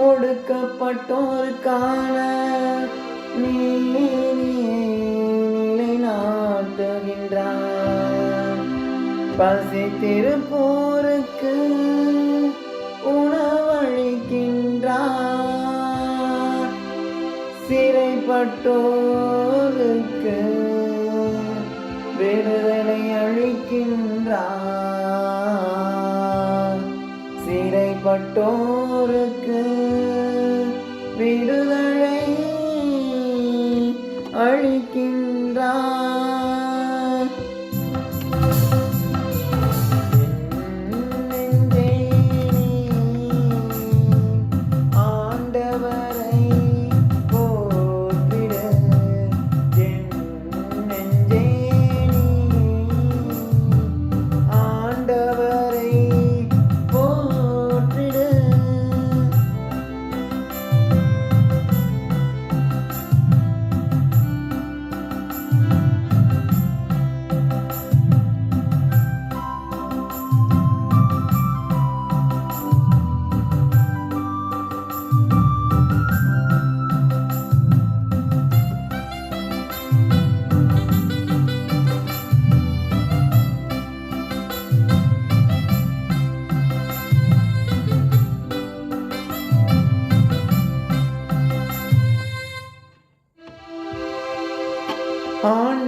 ஆண்டவர் ஒடுக்கப்பட்டோருக்கான நீதியை பசி திருப்போருக்கு உணவளிக்கின்றார். சிறைப்பட்டோருக்கு விடுதலை அளிக்கின்றார். சிறைப்பட்டோர்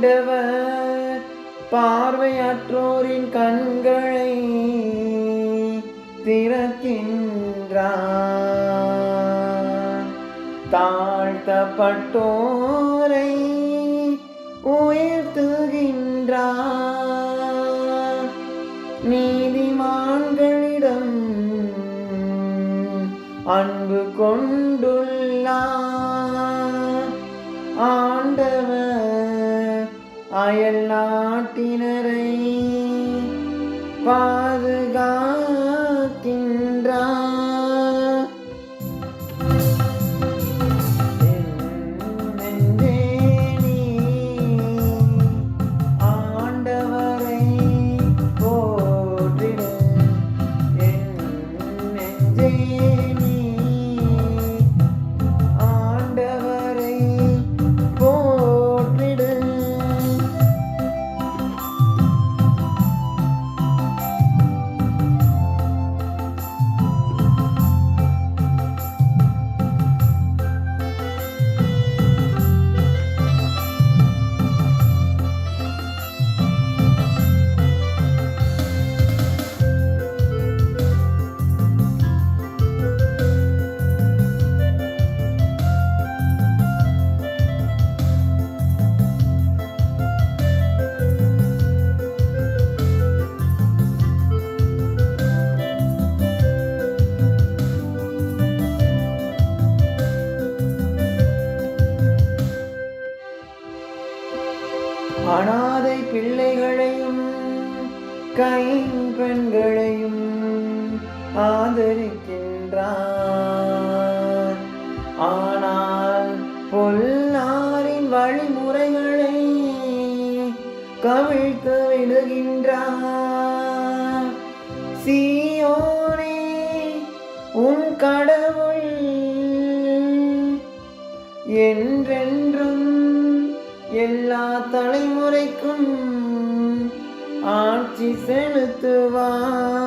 ஆண்டவர் பார்வையற்றோரின் கண்களை திறக்கின்றார். தாழ்த்தப்பட்டோரை அயல் நாட்டினரை பாதுகாக்கின்றார் கைம்பெண்களையும் ஆதரிக்கின்றார். ஆனால் பொல்லாரின் வழிமுறைகளை கவிழ்த்து விடுகின்றார். சீயோனே உன் கடவுள் என்றென்றும் எல்லா தலைமுறைக்கும் ஆட்சி செலுத்துவார்